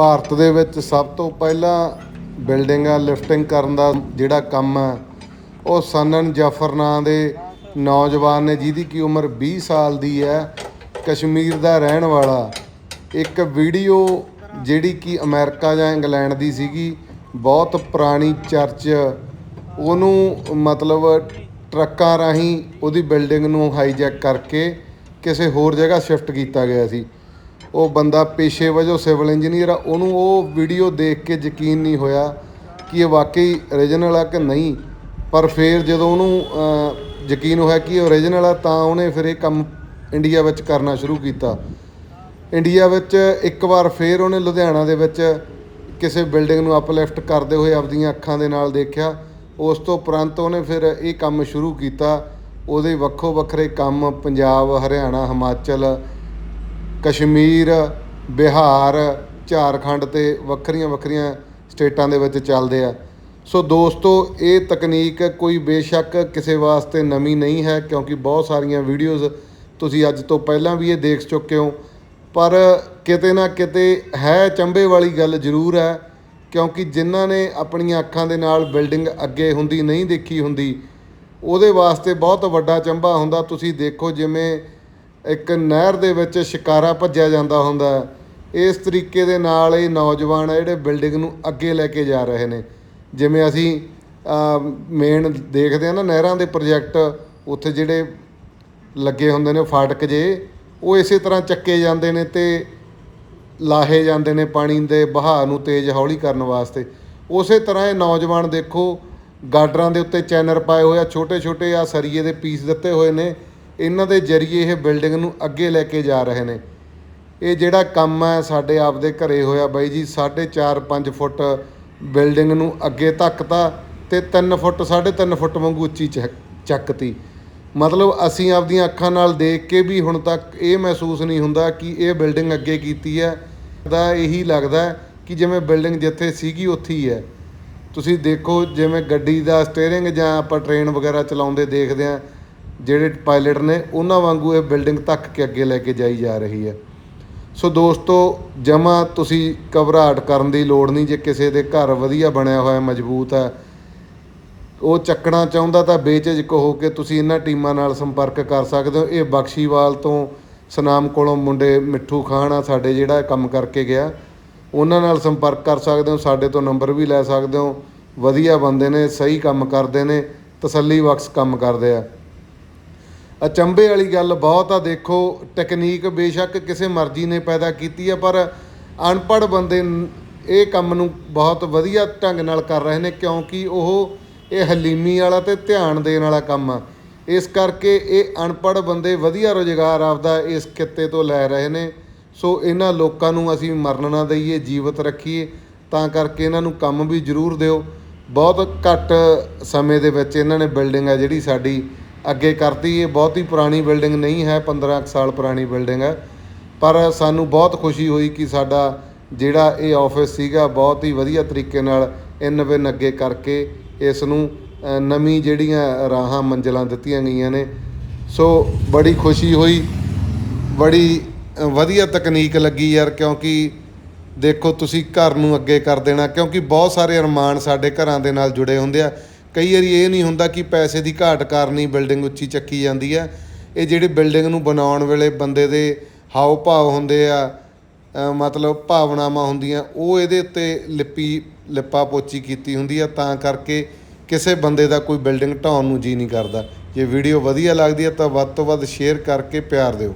ਭਾਰਤ ਦੇ ਵਿੱਚ ਸਭ ਤੋਂ ਪਹਿਲਾਂ ਬਿਲਡਿੰਗਾਂ ਲਿਫਟਿੰਗ ਕਰਨ ਦਾ ਜਿਹੜਾ ਕੰਮ ਹੈ, ਉਹ ਸਨਨ ਜਾਫਰ ਨਾਂ ਦੇ ਨੌਜਵਾਨ ਨੇ, ਜਿਹਦੀ ਕੀ ਉਮਰ 20 ਸਾਲ ਦੀ ਹੈ, ਕਸ਼ਮੀਰ ਦਾ ਰਹਿਣ ਵਾਲਾ। ਇੱਕ ਵੀਡੀਓ ਜਿਹੜੀ ਕਿ ਅਮਰੀਕਾ ਜਾਂ ਇੰਗਲੈਂਡ ਦੀ ਸੀਗੀ, ਬਹੁਤ ਪੁਰਾਣੀ ਚਰਚ, ਉਹਨੂੰ ਮਤਲਬ ਟਰੱਕਾਂ ਰਾਹੀਂ ਉਹਦੀ ਬਿਲਡਿੰਗ ਨੂੰ ਹਾਈਜੈਕ ਕਰਕੇ ਕਿਸੇ ਹੋਰ ਜਗ੍ਹਾ ਸ਼ਿਫਟ ਕੀਤਾ ਗਿਆ ਸੀ। ਉਹ ਬੰਦਾ ਪੇਸ਼ੇ ਵਜੋਂ ਸਿਵਲ ਇੰਜੀਨੀਅਰ ਆ, ਉਹਨੂੰ ਉਹ ਵੀਡੀਓ ਦੇਖ ਕੇ ਯਕੀਨ ਨਹੀਂ ਹੋਇਆ ਕਿ ਇਹ ਵਾਕਈ ਓਰੀਜਨਲ ਆ ਕਿ ਨਹੀਂ। ਪਰ ਫਿਰ ਜਦੋਂ ਉਹਨੂੰ ਯਕੀਨ ਹੋਇਆ ਕਿ ਇਹ ਓਰੀਜਨਲ ਆ, ਤਾਂ ਉਹਨੇ ਫਿਰ ਇਹ ਕੰਮ ਇੰਡੀਆ ਵਿੱਚ ਕਰਨਾ ਸ਼ੁਰੂ ਕੀਤਾ। ਇੰਡੀਆ ਵਿੱਚ ਇੱਕ ਵਾਰ ਫਿਰ ਉਹਨੇ ਲੁਧਿਆਣਾ ਦੇ ਵਿੱਚ ਕਿਸੇ ਬਿਲਡਿੰਗ ਨੂੰ ਅਪਲਿਫਟ ਕਰਦੇ ਹੋਏ ਆਪਦੀਆਂ ਅੱਖਾਂ ਦੇ ਨਾਲ ਦੇਖਿਆ। ਉਸ ਤੋਂ ਉਪਰੰਤ ਉਹਨੇ ਫਿਰ ਇਹ ਕੰਮ ਸ਼ੁਰੂ ਕੀਤਾ। ਉਹਦੇ ਵੱਖੋ ਵੱਖਰੇ ਕੰਮ ਪੰਜਾਬ, ਹਰਿਆਣਾ, ਹਿਮਾਚਲ ਕਸ਼ਮੀਰ, ਬਿਹਾਰ, ਝਾਰਖੰਡ ਅਤੇ ਵੱਖਰੀਆਂ ਵੱਖਰੀਆਂ ਸਟੇਟਾਂ ਦੇ ਵਿੱਚ ਚੱਲਦੇ ਆ। ਸੋ ਦੋਸਤੋ, ਇਹ ਤਕਨੀਕ ਕੋਈ ਬੇਸ਼ੱਕ ਕਿਸੇ ਵਾਸਤੇ ਨਵੀਂ ਨਹੀਂ ਹੈ, ਕਿਉਂਕਿ ਬਹੁਤ ਸਾਰੀਆਂ ਵੀਡੀਓਜ਼ ਤੁਸੀਂ ਅੱਜ ਤੋਂ ਪਹਿਲਾਂ ਵੀ ਇਹ ਦੇਖ ਚੁੱਕੇ ਹੋ। ਪਰ ਕਿਤੇ ਨਾ ਕਿਤੇ ਹੈ ਚੰਬੇ ਵਾਲੀ ਗੱਲ ਜ਼ਰੂਰ ਹੈ, ਕਿਉਂਕਿ ਜਿਨ੍ਹਾਂ ਨੇ ਆਪਣੀਆਂ ਅੱਖਾਂ ਦੇ ਨਾਲ ਬਿਲਡਿੰਗ ਅੱਗੇ ਹੁੰਦੀ ਨਹੀਂ ਦੇਖੀ ਹੁੰਦੀ, ਉਹਦੇ ਵਾਸਤੇ ਬਹੁਤ ਵੱਡਾ ਚੰਬਾ ਹੁੰਦਾ। ਤੁਸੀਂ ਦੇਖੋ ਜਿਵੇਂ ਇੱਕ ਨਹਿਰ ਦੇ ਵਿੱਚ ਸ਼ਿਕਾਰਾ ਭੱਜਿਆ ਜਾਂਦਾ ਹੁੰਦਾ ਇਸ ਤਰੀਕੇ ਦੇ ਨਾਲ ਇਹ ਨੌਜਵਾਨ ਆ ਜਿਹੜੇ ਬਿਲਡਿੰਗ ਨੂੰ ਅੱਗੇ ਲੈ ਕੇ ਜਾ ਰਹੇ ਨੇ। ਜਿਵੇਂ ਅਸੀਂ ਮੇਨ ਦੇਖਦੇ ਆ ਨਾ ਨਹਿਰਾਂ ਦੇ ਪ੍ਰੋਜੈਕਟ ਉੱਥੇ ਜਿਹੜੇ ਲੱਗੇ ਹੁੰਦੇ ਨੇ ਫਾਟਕ ਜੇ ਉਹ ਇਸੇ ਤਰ੍ਹਾਂ ਚੱਕੇ ਜਾਂਦੇ ਨੇ ਤੇ ਲਾਹੇ ਜਾਂਦੇ ਨੇ ਪਾਣੀ ਦੇ ਬਹਾਅ ਨੂੰ ਤੇਜ਼ ਹੌਲੀ ਕਰਨ ਵਾਸਤੇ। ਉਸੇ ਤਰ੍ਹਾਂ ਇਹ ਨੌਜਵਾਨ ਦੇਖੋ, ਗਾਡਰਾਂ ਦੇ ਉੱਤੇ ਚੈਨਰ ਪਾਏ ਹੋਏ ਆ ਛੋਟੇ ਛੋਟੇ ਆ, ਸਰੀਏ ਦੇ ਪੀਸ ਦਿੱਤੇ ਹੋਏ ਨੇ। ਇਹਨਾਂ ਦੇ ਜਰੀਏ ਇਹ ਬਿਲਡਿੰਗ ਨੂੰ ਅੱਗੇ ਲੈ ਕੇ ਜਾ ਰਹੇ ਨੇ। ਇਹ ਜਿਹੜਾ ਕੰਮ ਹੈ ਸਾਡੇ ਆਪਦੇ ਘਰੇ ਹੋਇਆ ਬਾਈ ਜੀ 4.5 5 ਫੁੱਟ ਬਿਲਡਿੰਗ ਨੂੰ ਅੱਗੇ ਧੱਕਤਾ ਤੇ 3 ਫੁੱਟ 3.5 ਫੁੱਟ ਵਾਂਗੂ ਉੱਚੀ ਚੱਕ- ਚੱਕਤੀ। ਮਤਲਬ ਅਸੀਂ ਆਪਦੀਆਂ ਅੱਖਾਂ ਨਾਲ ਦੇਖ ਕੇ ਵੀ ਹੁਣ ਤੱਕ ਇਹ ਮਹਿਸੂਸ ਨਹੀਂ ਹੁੰਦਾ ਕਿ ਇਹ ਬਿਲਡਿੰਗ ਅੱਗੇ ਕੀਤੀ ਹੈ। ਦਾ ਇਹੀ ਲੱਗਦਾ ਕਿ ਜਿਵੇਂ ਬਿਲਡਿੰਗ ਜਿੱਥੇ ਸੀਗੀ ਉੱਥੇ ਹੀ ਹੈ। ਤੁਸੀਂ ਦੇਖੋ ਜਿਵੇਂ ਗੱਡੀ ਦਾ ਸਟੀਅਰਿੰਗ ਜਾਂ ਆਪਾਂ ਟ੍ਰੇਨ ਵਗੈਰਾ ਚਲਾਉਂਦੇ ਦੇਖਦੇ ਆ ਜਿਹੜੇ ਪਾਇਲਟ ਨੇ, ਉਹਨਾਂ ਵਾਂਗੂ ਇਹ ਬਿਲਡਿੰਗ ਧੱਕ ਕੇ ਅੱਗੇ ਲੈ ਕੇ ਜਾਈ ਜਾ ਰਹੀ ਹੈ। ਸੋ ਦੋਸਤੋ, ਜਮਾ ਤੁਸੀਂ ਘਬਰਾਹਟ ਕਰਨ ਦੀ ਲੋੜ ਨਹੀਂ, ਜੇ ਕਿਸੇ ਦੇ ਘਰ ਵਧੀਆ ਬਣਿਆ ਹੋਇਆ ਮਜ਼ਬੂਤ ਹੈ। ਉਹ ਚੱਕਣਾ ਚਾਹੁੰਦਾ ਤਾਂ ਬੇਝਿਜਕ ਹੋ ਕੇ ਤੁਸੀਂ ਇਹਨਾਂ ਟੀਮਾਂ ਨਾਲ ਸੰਪਰਕ ਕਰ ਸਕਦੇ ਹੋ। ਇਹ ਬਖਸ਼ੀਵਾਲ ਤੋਂ ਸਨਾਮ ਕੋਲੋਂ ਮੁੰਡੇ ਮਿੱਠੂ ਖਾਨ ਆ, ਸਾਡੇ ਜਿਹੜਾ ਕੰਮ ਕਰਕੇ ਗਿਆ। ਉਹਨਾਂ ਨਾਲ ਸੰਪਰਕ ਕਰ ਸਕਦੇ ਹੋ, ਸਾਡੇ ਤੋਂ ਨੰਬਰ ਵੀ ਲੈ ਸਕਦੇ ਹੋ। ਵਧੀਆ ਬੰਦੇ ਨੇ, ਸਹੀ ਕੰਮ ਕਰਦੇ ਨੇ, ਤਸੱਲੀ ਬਖਸ਼ ਕੰਮ ਕਰਦੇ ਆ। ਅਚੰਭੇ ਵਾਲੀ ਗੱਲ ਬਹੁਤ ਆ, ਦੇਖੋ ਟੈਕਨੀਕ ਬੇਸ਼ੱਕ ਕਿਸੇ ਮਰਜ਼ੀ ਨੇ ਪੈਦਾ ਕੀਤੀ ਆ, ਪਰ ਅਨਪੜ੍ਹ ਬੰਦੇ ਇਹ ਕੰਮ ਨੂੰ ਬਹੁਤ ਵਧੀਆ ਢੰਗ ਨਾਲ ਕਰ ਰਹੇ ਨੇ, ਕਿਉਂਕਿ ਉਹ ਇਹ ਹਲੀਮੀ ਵਾਲਾ ਤੇ ਧਿਆਨ ਦੇਣ ਵਾਲਾ ਕੰਮ ਆ। ਇਸ ਕਰਕੇ ਇਹ ਅਨਪੜ੍ਹ ਬੰਦੇ ਵਧੀਆ ਰੋਜ਼ਗਾਰ ਆਪਦਾ ਇਸ ਕਿੱਤੇ ਤੋਂ ਲੈ ਰਹੇ ਨੇ। ਸੋ ਇਹਨਾਂ ਲੋਕਾਂ ਨੂੰ ਅਸੀਂ ਮਰਨ ਨਾ ਦਈਏ, ਜੀਵਤ ਰੱਖੀਏ, ਤਾਂ ਕਰਕੇ ਇਹਨਾਂ ਨੂੰ ਕੰਮ ਵੀ ਜ਼ਰੂਰ ਦਿਓ। ਬਹੁਤ ਘੱਟ ਸਮੇਂ ਦੇ ਵਿੱਚ ਇਹਨਾਂ ਨੇ ਬਿਲਡਿੰਗ ਆ ਜਿਹੜੀ ਸਾਡੀ ਅੱਗੇ ਕਰਤੀ ਇਹ ਬਹੁਤ ਹੀ ਪੁਰਾਣੀ ਬਿਲਡਿੰਗ ਨਹੀਂ ਹੈ 15 ਕੁ ਸਾਲ ਪੁਰਾਣੀ ਬਿਲਡਿੰਗ ਹੈ। ਪਰ ਸਾਨੂੰ ਬਹੁਤ ਖੁਸ਼ੀ ਹੋਈ ਕਿ ਸਾਡਾ ਜਿਹੜਾ ਇਹ ਆਫਿਸ ਸੀਗਾ, ਬਹੁਤ ਹੀ ਵਧੀਆ ਤਰੀਕੇ ਨਾਲ ਇਨੋਵੇਨ ਅੱਗੇ ਕਰਕੇ ਇਸ ਨੂੰ ਨਵੀਂ ਜਿਹੜੀਆਂ ਰਾਹਾਂ, ਮੰਜ਼ਲਾਂ ਦਿੱਤੀਆਂ ਗਈਆਂ ਨੇ। ਸੋ ਬੜੀ ਖੁਸ਼ੀ ਹੋਈ। ਬੜੀ ਵਧੀਆ ਤਕਨੀਕ ਲੱਗੀ ਯਾਰ, ਕਿਉਂਕਿ ਦੇਖੋ ਤੁਸੀਂ ਘਰ ਨੂੰ ਅੱਗੇ ਕਰ ਦੇਣਾ, ਕਿਉਂਕਿ ਬਹੁਤ ਸਾਰੇ ਅਰਮਾਨ ਸਾਡੇ ਘਰਾਂ ਦੇ ਨਾਲ ਜੁੜੇ ਹੁੰਦੇ ਆ। ਕਈ ਵਾਰੀ ਇਹ ਨਹੀਂ ਹੁੰਦਾ ਕਿ ਪੈਸੇ ਦੀ ਘਾਟ ਕਾਰਨ ਹੀ ਬਿਲਡਿੰਗ ਉੱਚੀ ਚੱਕੀ ਜਾਂਦੀ ਆ ਇਹ ਜਿਹੜੀ ਬਿਲਡਿੰਗ ਨੂੰ ਬਣਾਉਣ ਵੇਲੇ ਬੰਦੇ ਦੇ ਹਾਵ ਭਾਵ ਹੁੰਦੇ ਆ ਮਤਲਬ ਭਾਵਨਾਵਾਂ ਹੁੰਦੀਆਂ, ਉਹ ਇਹਦੇ ਉੱਤੇ ਲਿਪੀ, ਲਿਪਾ ਪੋਚੀ ਕੀਤੀ ਹੁੰਦੀ ਆ, ਤਾਂ ਕਰਕੇ ਕਿਸੇ ਬੰਦੇ ਦਾ ਕੋਈ ਬਿਲਡਿੰਗ ਢਾਉਣ ਨੂੰ ਜੀ ਨਹੀਂ ਕਰਦਾ। ਜੇ ਵੀਡੀਓ ਵਧੀਆ ਲੱਗਦੀ ਹੈ ਤਾਂ ਵੱਧ ਤੋਂ ਵੱਧ ਸ਼ੇਅਰ ਕਰਕੇ ਪਿਆਰ ਦਿਓ।